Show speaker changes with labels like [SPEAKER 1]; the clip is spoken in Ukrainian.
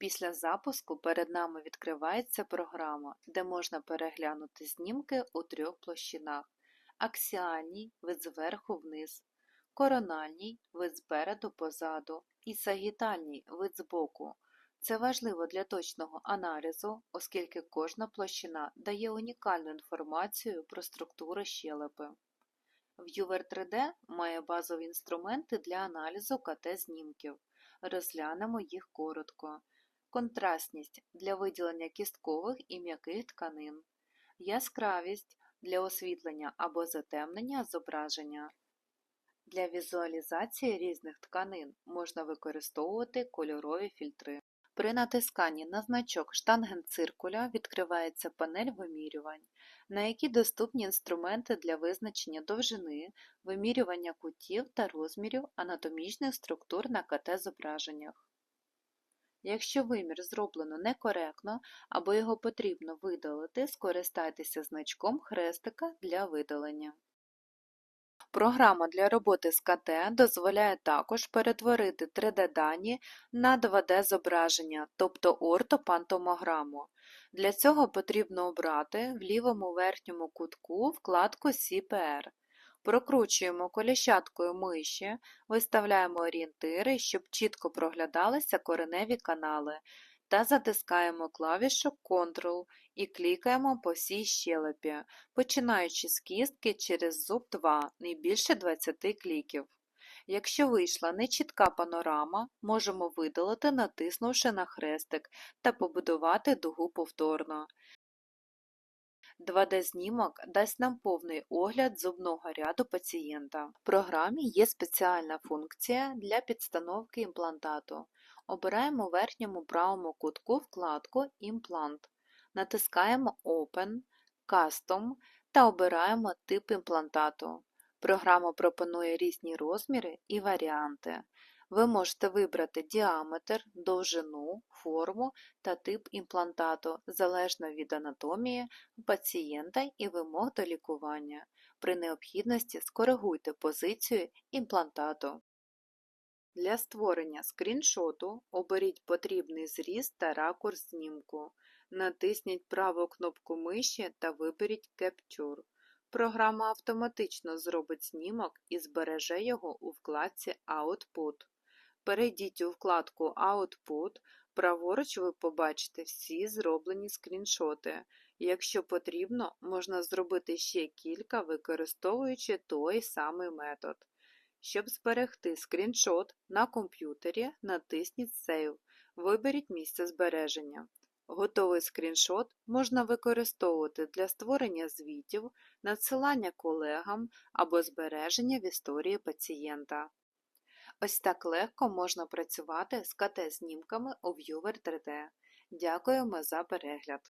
[SPEAKER 1] Після запуску перед нами відкривається програма, де можна переглянути знімки у трьох площинах: аксіальній вид зверху вниз, корональній вид спереду позаду і сагітальній вид збоку. Це важливо для точного аналізу, оскільки кожна площина дає унікальну інформацію про структуру щелепи. Viewer 3D має базові інструменти для аналізу КТ-знімків. Розглянемо їх коротко. Контрастність для виділення кісткових і м'яких тканин. Яскравість для освітлення або затемнення зображення. Для візуалізації різних тканин можна використовувати кольорові фільтри. При натисканні на значок штангенциркуля відкривається панель вимірювань, на якій доступні інструменти для визначення довжини, вимірювання кутів та розмірів анатомічних структур на КТ-зображеннях. Якщо вимір зроблено некоректно або його потрібно видалити, скористайтеся значком хрестика для видалення. Програма для роботи з КТ дозволяє також перетворити 3D-дані на 2D-зображення, тобто ортопантомограму. Для цього потрібно обрати в лівому верхньому кутку вкладку CPR. Прокручуємо коліщаткою миші, виставляємо орієнтири, щоб чітко проглядалися кореневі канали, та затискаємо клавішу Ctrl і клікаємо по всій щелепі, починаючи з кістки через зуб 2 не більше 20 кліків. Якщо вийшла нечітка панорама, можемо видалити, натиснувши на хрестик та побудувати дугу повторно. 2D-знімок дасть нам повний огляд зубного ряду пацієнта. В програмі є спеціальна функція для підстановки імплантату. Обираємо в верхньому правому кутку вкладку Імплант, натискаємо Open, Custom та обираємо тип імплантату. Програма пропонує різні розміри і варіанти. Ви можете вибрати діаметр, довжину, форму та тип імплантату залежно від анатомії пацієнта і вимог до лікування. При необхідності скоригуйте позицію імплантату. Для створення скріншоту оберіть потрібний зріз та ракурс знімку. Натисніть праву кнопку миші та виберіть Capture. Програма автоматично зробить знімок і збереже його у вкладці Output. Перейдіть у вкладку Output, праворуч ви побачите всі зроблені скріншоти. Якщо потрібно, можна зробити ще кілька, використовуючи той самий метод. Щоб зберегти скріншот на комп'ютері, натисніть Save, виберіть місце збереження. Готовий скріншот можна використовувати для створення звітів, надсилання колегам або збереження в історії пацієнта. Ось так легко можна працювати з КТ-знімками у Viewer 3D. Дякуємо за перегляд!